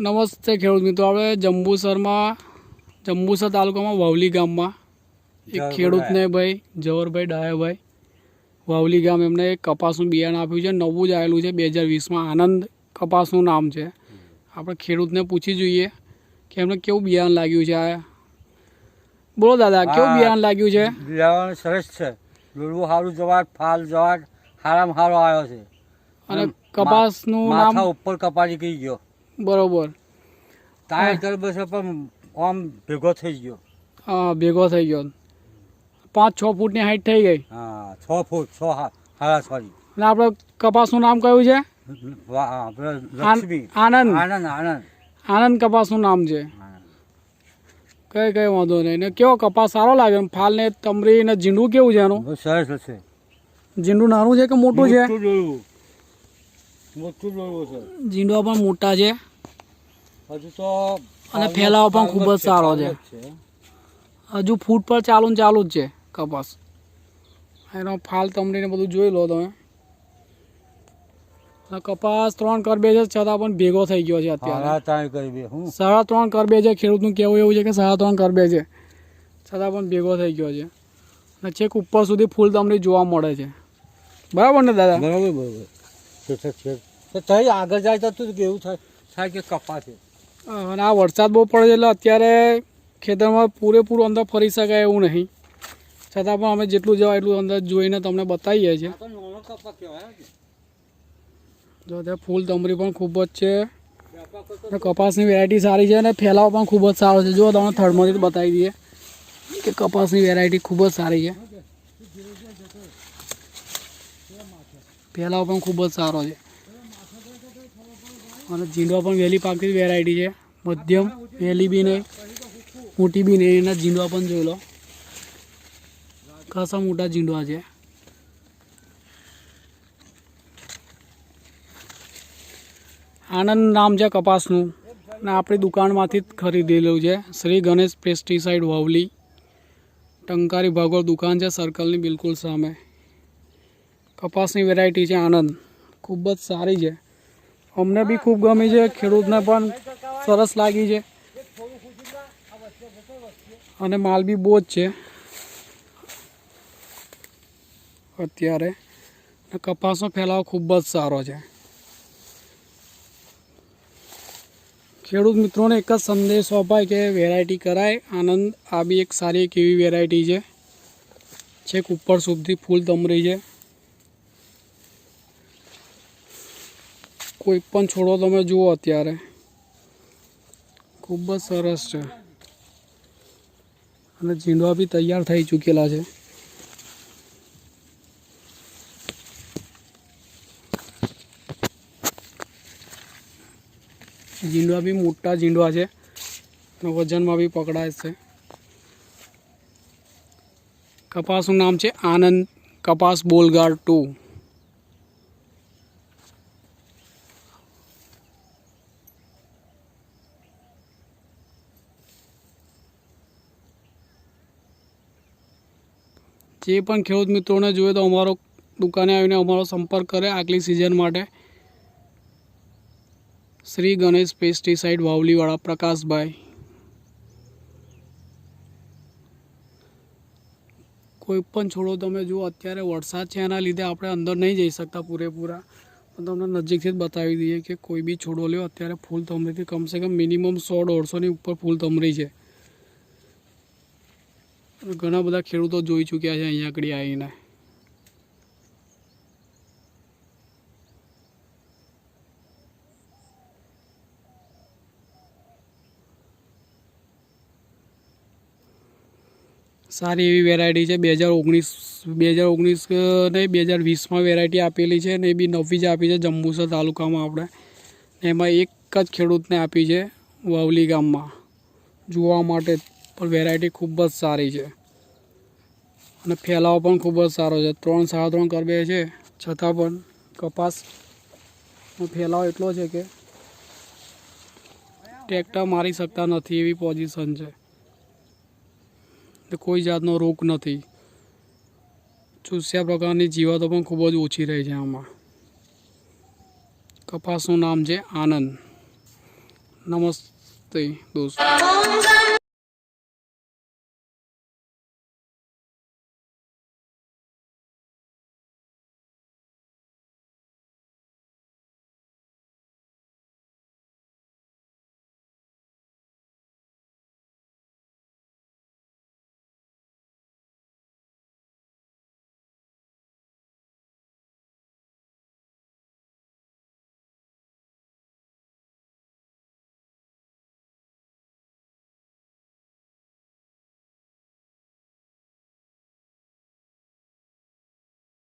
નમસ્તે ખેડૂત મિત્રો. આપણે જંબુસરમાં જંબુસર તાલુકામાં વાવલી ગામમાં એક ખેડૂતને ભાઈ જવરભાઈ ડાયાભાઈ વાવલી ગામ એમને એક કપાસનું બિયારણ આપ્યું છે. નવું જ આવેલું છે બે હજાર વીસમાં આનંદ કપાસનું નામ છે. આપણે ખેડૂતને પૂછી જોઈએ કે એમને કેવું બિયારણ લાગ્યું છે. આ બોલો દાદા કેવું. બિયારણ લાગ્યું છે? બિયારણ સરસ છે. લોડવું સારું જવાટ ફાલ જવાટ સારામાં સારો આવ્યો છે. અને કપાસનું નામ? માથા ઉપર કપાસી ગઈ ગયો. બરોબર. તાય ગરબે છે પણ આમ ભેગો થઈ ગયો. હા ભેગો થઈ ગયો. પાંચ છ ફૂટની હાઈટ થઈ ગઈ. હા છ ફૂટ છ હા સોરી. અને આપણે કપાસનું નામ કયું છે? લક્ષ્મી. આનંદ. આનંદ આનંદ. આનંદ કપાસનું નામ છે. કઈ કઈ વાંધો નહીં. ને કેવો કપાસ સારો લાગે? ફાલ ને તમરી ને ઝીંડું કેવું છે એનું? સરસ છે ઝીંડું નાનું છે કે મોટું છે? મોટું દોરવું છે. ઝીંડવા પણ મોટા છે. હજુ તો અને ફેલાવો પણ ખૂબ જ સારો છે. હજુ ફૂટ પર ચાલુ ને ચાલુ જ છે કપાસ. એનો ફાલ તમને બધું જોઈ લો તમે. કપાસ ત્રણ કરબે છે છતાં પણ ભેગો થઈ ગયો છે અત્યારે. સાડા ત્રણ કરબે છે ખેડૂતનું કહેવું એવું છે કે સાડા ત્રણ કરબે છે. છતાં પણ ભેગો થઈ ગયો છે. અને છેક ઉપર સુધી ફૂલ તમને જોવા મળે છે. બરાબર ને દાદા? બરાબર બરાબર. છે છે છે તો તઈ આગળ જાય તો તું કેવું થાય થાય કે કપા છે. અને આ વરસાદ બહુ પડે છે એટલે અત્યારે ખેતરમાં પૂરેપૂરું અંદર ફરી શકાય એવું નહીં. છતાં પણ અમે જેટલું જવાય એટલું અંદર જોઈને તમને બતાવીએ છીએ. જો ત્યાં ફૂલ તમરી પણ ખૂબ જ છે. કપાસની વેરાયટી સારી છે અને ફેલાવો પણ ખૂબ જ સારો છે. જો તમને થર્ડમાંથી બતાવી દઈએ કે કપાસની વેરાયટી ખૂબ જ સારી છે. ફેલાવો પણ ખૂબ જ સારો છે. અને ઝીંડવા પણ વહેલી પાકતી વેરાયટી છે. મધ્યમ, વહેલી બી નહીં મોટી બી નહીં એના ઝીંડવા પણ જોઈ લો. ખાસા મોટા ઝીંડવા છે. આનંદ નામ છે કપાસનું. અને આપણી દુકાનમાંથી જ ખરીદેલું છે. શ્રી ગણેશ પેસ્ટિસાઇડ વાવલી. ટંકારી ભાગોળ દુકાન છે સર્કલની બિલકુલ સામે. કપાસની વેરાયટી છે આનંદ. ખૂબ જ સારી છે. અમને બી ખૂબ ગમી છે, ખેડૂતને પણ સરસ લાગી છે. અને માલ બી બહુ જ છે. અત્યારે કપાસનો ફેલાવો ખૂબ જ સારો છે. ખેડૂત મિત્રોને એક જ સંદેશ અપાય કે વેરાયટી કરાય. આનંદ, આ બી એક સારી એક એવી વેરાયટી છે. છેક ઉપર સુધી ફૂલ તમરી છે. કોઈ પણ છોડો તમે જુઓ અત્યારે. ખૂબ જ સરસ છે. અને ઝીંડવા બી તૈયાર થઈ ચૂકેલા છે. ઝીંડવા બી મોટા ઝીંડવા છે. અને વજનમાં બી પકડાય છે. કપાસનું નામ છે આનંદ કપાસ બોલગાર ટુ. જે પણ ખેડૂત મિત્રોને જોઈએ તો અમારો દુકાને આવીને અમારો સંપર્ક કરે આગલી સિઝન માટે. શ્રી ગણેશ પેસ્ટિસાઇડ વાવલીવાળા પ્રકાશભાઈ. કોઈ પણ છોડો તમે જુઓ, અત્યારે વરસાદ છે એના લીધે આપણે અંદર નહીં જઈ શકતા પૂરેપૂરા. પણ તમને નજીકથી જ બતાવી દઈએ કે કોઈ બી છોડો લ્યો, અત્યારે ફૂલ તમરીથી કમસે કમ મિનિમમ સો દોઢસોની ઉપર ફૂલ તમરી છે. ઘણા બધા ખેડૂતો જોઈ ચૂક્યા છે અહીંયા આગળ આવીને. સારી એવી વેરાયટી છે. બે હજાર ઓગણીસ, બે હજાર ઓગણીસ નહીં, બે હજાર વીસમાં વેરાયટી આપેલી છે ને એ બી નવી જ આપી છે જંબુસર તાલુકામાં આપણે. ને એમાં એક જ ખેડૂતને આપી છે વાવલી ગામમાં. જોવા માટે પણ વેરાયટી ખૂબ જ સારી છે. અને ફેલાવો પણ ખૂબ જ સારો છે. ત્રણ સાડા ત્રણ કરબે છે. છતાં પણ કપાસનો ફેલાવો એટલો છે કે ટ્રેક્ટર મારી શકતા નથી એવી પોઝિશન છે. કોઈ જાતનો રોગ નથી. ચૂસ્યા પ્રકારની જીવાતો પણ ખૂબ જ ઓછી રહી છે આમાં. કપાસનું નામ છે આનંદ. નમસ્તે દોસ્તો.